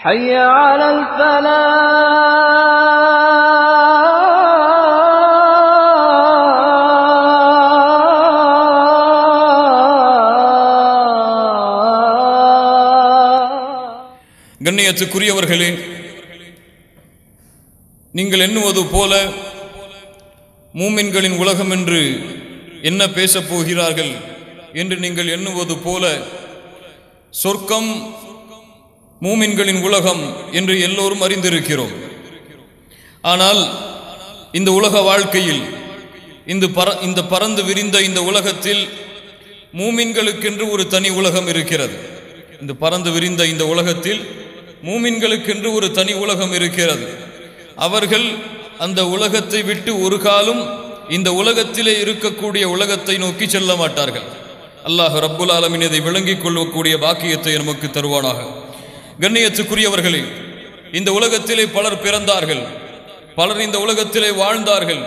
حي على الفلاح கண்ணியத்துக்குரியவர்களே நீங்கள் எண்ணுவது போல மூமின்களின் உலகம் என்று என்ன பேசப் போகிறார்கள் என்று நீங்கள் எண்ணுவது போல சொர்க்கம் மூமின்களின் உலகம் என்று எல்லோரும் அறிந்திருக்கிறோம். ஆனால் இந்த உலக வாழ்க்கையில் இந்த பர இந்த பறந்து விரிந்த இந்த உலகத்தில் மூமின்களுக்கென்று ஒரு தனி உலகம் இருக்கிறது. இந்த பறந்து விரிந்த இந்த உலகத்தில் மூமின்களுக்கென்று ஒரு தனி உலகம் இருக்கிறது. அவர்கள் அந்த உலகத்தை விட்டு ஒரு காலும் இந்த உலகத்திலே இருக்கக்கூடிய உலகத்தை நோக்கி செல்ல மாட்டார்கள். அல்லாஹ் ரப்புல் ஆலமின் இதை விளங்கிக் கொள்ளக்கூடிய பாக்கியத்தை நமக்கு தருவானாக. கண்ணியத்துக்குரியவர்களே இந்த உலகத்திலே பலர் பிறந்தார்கள். பலர் இந்த உலகத்திலே வாழ்ந்தார்கள்.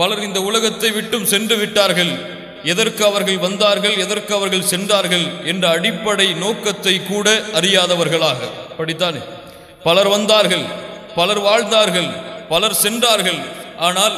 பலர் இந்த உலகத்தை விட்டும் சென்று விட்டார்கள். எதற்கு அவர்கள் வந்தார்கள் எதற்கு அவர்கள் சென்றார்கள் என்ற அடிப்படை நோக்கத்தை கூட அறியாதவர்களாக. படித்தானே பலர் வந்தார்கள் பலர் வாழ்ந்தார்கள் பலர் சென்றார்கள். ஆனால்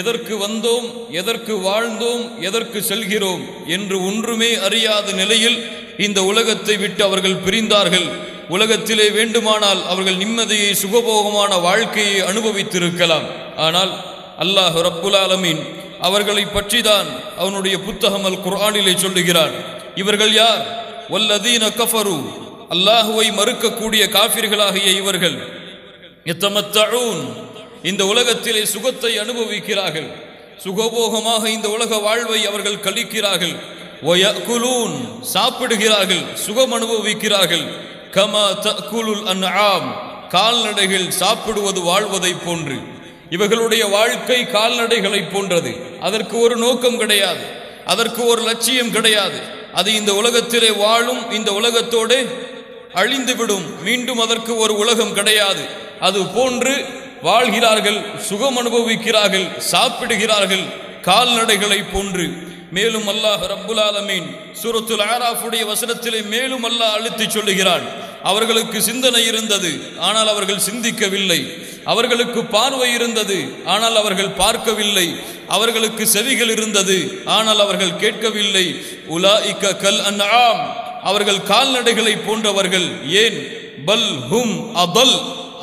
எதற்கு வந்தோம் எதற்கு வாழ்ந்தோம் எதற்கு செல்கிறோம் என்று ஒன்றுமே அறியாத நிலையில் இந்த உலகத்தை விட்டு அவர்கள் பிரிந்தார்கள். உலகத்திலே வேண்டுமானால் அவர்கள் நிம்மதியை சுகபோகமான வாழ்க்கையை அனுபவித்திருக்கலாம். ஆனால் அல்லாஹ் ரப்புல் ஆலமீன் அவர்களை பற்றிதான் அவனுடைய புத்தகம் அல் குர்ஆனிலே சொல்லுகிறான். இவர்கள் யார்? வல்லதீன கஃபரு. அல்லாஹுவை மறுக்கக்கூடிய காபிர்களாகிய இவர்கள். எத்தமத்தூன் இந்த உலகத்திலே சுகத்தை அனுபவிக்கிறார்கள். சுகபோகமாக இந்த உலக வாழ்வை அவர்கள் கழிக்கிறார்கள். சாப்பிடுகிறார்கள். சுகம் அனுபவிக்கிறார்கள். கமா தக்குலுல் அன்ஆம் கால்நடைகள் சாப்பிடுவது வாழ்வதை போன்று. இவர்களுடைய வாழ்க்கை கால்நடைகளை போன்றது. அதற்கு ஒரு நோக்கம் கிடையாது. அதற்கு ஒரு லட்சியம் கிடையாது. அது இந்த உலகத்திலே வாழும் இந்த உலகத்தோடு அழிந்துவிடும். மீண்டும் அதற்கு ஒரு உலகம் கிடையாது. அது போன்று வாழ்கிறார்கள் சுகம் அனுபவிக்கிறார்கள் சாப்பிடுகிறார்கள் கால்நடைகளை போன்று. மேலும் அல்லாஹ் ரப்புல் ஆலமீன் சூரத்துல் ஆராஃபுடைய வசனத்திலே மேலும் அல்லாஹ் அழுத்தி சொல்லுகிறான். அவர்களுக்கு சிந்தனை இருந்தது ஆனால் அவர்கள் சிந்திக்கவில்லை. அவர்களுக்கு பார்வை இருந்தது ஆனால் அவர்கள் பார்க்கவில்லை. அவர்களுக்கு செவிகள் இருந்தது ஆனால் அவர்கள் கேட்கவில்லை. உலா இக்க கல் அன்ஆம். அவர்கள் கால்நடைகளை போன்றவர்கள் ஏன்? பல் ஹும் அபல்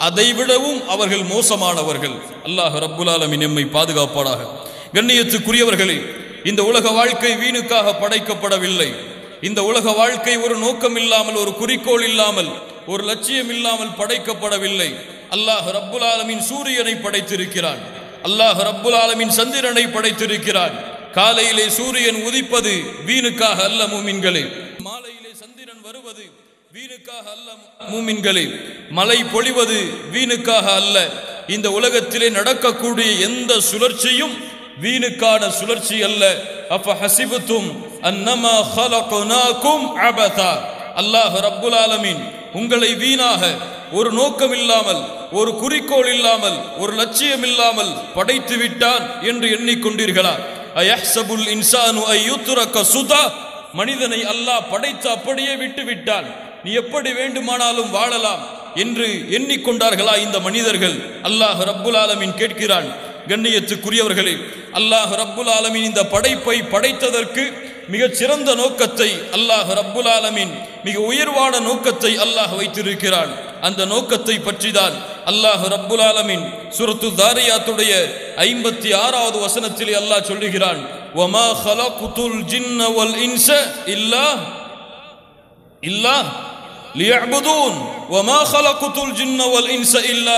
அதைவிடவும் அவர்கள் மோசமானவர்கள். அல்லாஹ் ரப்புல் ஆலமின் எம்மை பாதுகாப்பாடாக கண்ணியத்துக்குரியவர்களே இந்த உலக வாழ்க்கை வீணுக்காக படைக்கப்படவில்லை. இந்த உலக வாழ்க்கை ஒரு நோக்கம் இல்லாமல் ஒரு குறிக்கோள் இல்லாமல் ஒரு லட்சியம் இல்லாமல் படைக்கப்படவில்லை. அல்லாஹ் ரப்புல் ஆலமின் சூரியனை படைத்திருக்கிறான். அல்லாஹ் ரப்புல் ஆலமின் சந்திரனை படைத்திருக்கிறான். காலையிலே சூரியன் உதிப்பது வீணுக்காக அல்ல மூமின்களே. மாலையிலே சந்திரன் வருவது வீணுக்காக அல்ல மூமின்களே. மழை பொழிவது வீணுக்காக அல்ல. இந்த உலகத்திலே நடக்கக்கூடிய எந்த சுழற்சியும் வீணுக்கான சுழற்சி அல்ல. அப்ப ஹசிபுத்தும் அன்னமா ஹலகுனாக்கும் அபதா. அல்லாஹ் ரப்புல் ஆலமீன் உங்களை வீணாக ஒரு நோக்கம் இல்லாமல் ஒரு குறிக்கோள் இல்லாமல் ஒரு லட்சியம் இல்லாமல் படைத்து விட்டான் என்று எண்ணிக்கொண்டீர்களா? அயஹ்சபுல் இன்சானு ஐயுத்துரக்க சுதா. மனிதனை அல்லாஹ் படைத்து அப்படியே விட்டு விட்டான். நீ எப்படி வேண்டுமானாலும் வாழலாம் என்று எண்ணிக்கொண்டார்களா இந்த மனிதர்கள்? அல்லாஹ் ரப்புல் ஆலமீன் கேட்கிறான். கண்ணியத்துக்குரியவர்களே அல்லாஹ் ரப்புல் ஆலமீன் இந்த படைப்பை படைத்ததற்கு மிகச்சிறந்த நோக்கத்தை அல்லாஹ் ரப்புல் ஆலமின் மிக உயர்வான நோக்கத்தை அல்லாஹ் வைத்திருக்கிறான். அந்த நோக்கத்தை பற்றிதான் அல்லாஹ் ரப்புல் ஆலமின் சுரத்து தாரியாத்துடைய ஐம்பத்தி ஆறாவது வசனத்திலே அல்லாஹ் சொல்லுகிறான் வமா ஹலகுதுல் ஜின்ன வல் இன்ச இல்லா இல்லா லியஅபுதூன் வமா ஹலகுதுல் ஜின்ன வல் இன்ச இல்லா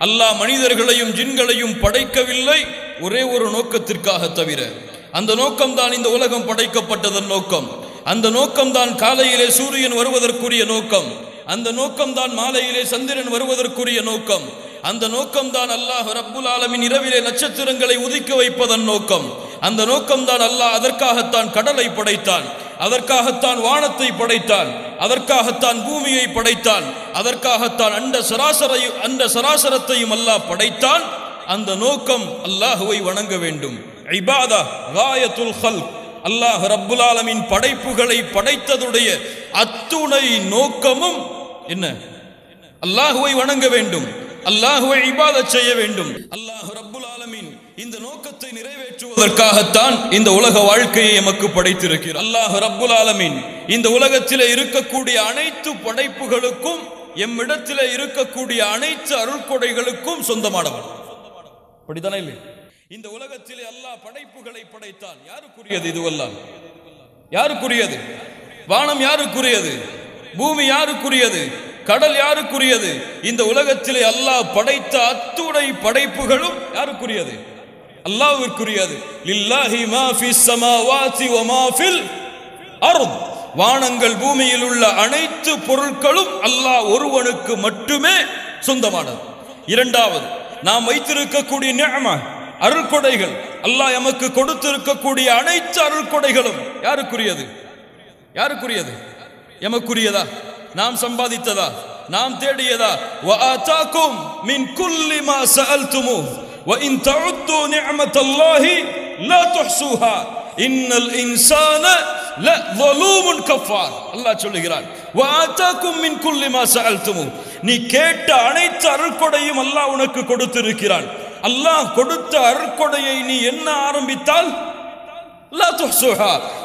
அல்லாஹ் மனிதர்களையும் ஜின்களையும் படைக்கவில்லை. ஒரே ஒரு நோக்கத்திற்காக தவிர அந்த நோக்கம்தான் இந்த உலகம் படைக்கப்பட்டதன் நோக்கம். அந்த நோக்கம்தான் காலையிலே சூரியன் வருவதற்குரிய நோக்கம். அந்த நோக்கம்தான் மாலையிலே சந்திரன் வருவதற்குரிய நோக்கம். அந்த நோக்கம்தான் அல்லாஹ் ரப்புல் ஆலமின் இரவிலே நட்சத்திரங்களை உதிக்க வைப்பதன் நோக்கம். அந்த நோக்கம்தான் அல்லாஹ் அதற்காகத்தான் கடலை படைத்தான் அதற்காகத்தான் வானத்தை படைத்தான் அதற்காகத்தான் பூமியை படைத்தான் அதற்காகத்தான் அண்ட சராசரையும் அண்ட சராசரத்தையும் அல்லாஹ் படைத்தான். அந்த நோக்கம் அல்லாஹுவை வணங்க வேண்டும். ஐபாதா காயத்துல் ஹல்க் அல்லாஹ் ரப்புல் ஆலமின் படைப்புகளை படைத்ததுடைய அத்துணை நோக்கமும் என்ன? அல்லாஹுவை வணங்க வேண்டும். அல்லாஹுவை இபாதத் செய்ய வேண்டும். அல்லாஹ் இந்த நோக்கத்தை நிறைவேற்றுவதற்காகத்தான் இந்த உலக வாழ்க்கையை எமக்கு படைத்திருக்கிறார் அல்லாஹ் ரப்புல் ஆலமீன் இந்த உலகத்திலே இருக்கக்கூடிய அனைத்து படைப்புகளுக்கும் எம்மிடத்திலே இருக்கக்கூடிய அனைத்து அருள்கொடைகளுக்கும் சொந்தமானவன் அப்படித்தானே இல்லை? இந்த உலகத்திலே அல்லாஹ் படைப்புகளை படைத்தான். யாருக்குரியது இதுவெல்லாம் யாருக்குரியது? வானம் யாருக்குரியது? பூமி யாருக்குரியது? கடல் யாருக்குரியது? இந்த உலகத்திலே அல்லாஹ் படைத்த அத்துணை படைப்புகளும் யாருக்குரியது? அல்லாவிற்குரியது லில்லாஹி மாஃபி சமாவாதி வ வானங்கள் பூமியில் உள்ள அனைத்து பொருட்களும் அல்லாஹ் ஒருவனுக்கு மட்டுமே சொந்தமானது. இரண்டாவது நாம் வைத்திருக்கக்கூடிய நியம அருள்கொடைகள். அல்லாஹ் எமக்கு கொடுத்திருக்கக்கூடிய அனைத்து அருள்கொடைகளும் யாருக்குரியது? யாருக்குரியது? எமக்குரியதா? நாம் சம்பாதித்ததா? நாம் தேடியதா? வ மின் குல்லிமா மா சஅல்துமூ. وإن تعدوا نعمة الله لا تحصوها إن الإنسان لظلوم كفار அல்லாஹ் சொல்லுகிறான் وآتاكم من كل ما سألتموه நீ கேட்ட அனைத்து அருள்கொடையும் அல்லாஹ் உனக்கு கொடுத்திருக்கிறான் அல்லாஹ் கொடுத்த அருள்கொடையை நீ என்ன ஆரம்பித்தால் லா துஹ்சுஹா.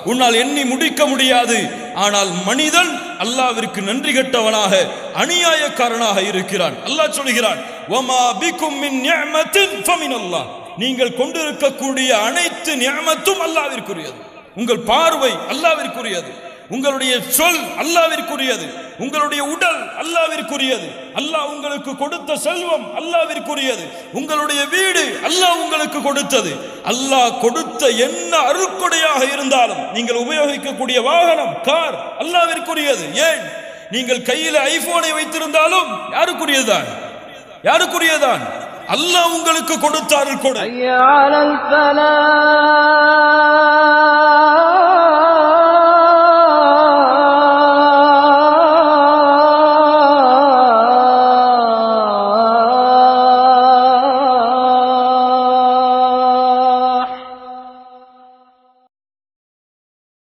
உன்னால் எண்ணி முடிக்க முடியாது. ஆனால் மனிதன் அல்லாவிற்கு நன்றி கெட்டவனாக அநியாயக்காரனாக இருக்கிறான். அல்லாஹ் சொல்கிறான் நீங்கள் கொண்டிருக்கக்கூடிய அனைத்து நியமத்தும் அல்லாவிற்குரியது. உங்கள் பார்வை அல்லாவிற்குரியது. உங்களுடைய சொல் அல்லாவிற்குரியது. உங்களுடைய உடல் அல்லாவிற்குரியது. அல்லாஹ் உங்களுக்கு கொடுத்த செல்வம் அல்லாவிற்குரியது. உங்களுடைய வீடு அல்லாஹ் உங்களுக்கு கொடுத்தது. அல்லாஹ் கொடுத்த என்ன அருக்குடையாக இருந்தாலும் நீங்கள் உபயோகிக்கக்கூடிய வாகனம் கார் அல்லாவிற்குரியது. ஏன்? நீங்கள் கையில் ஐபோனை வைத்திருந்தாலும் யாருக்குரியதுதான்? யாருக்குரியதான் அல்லாஹ் உங்களுக்கு கொடுத்தார்கள் கூட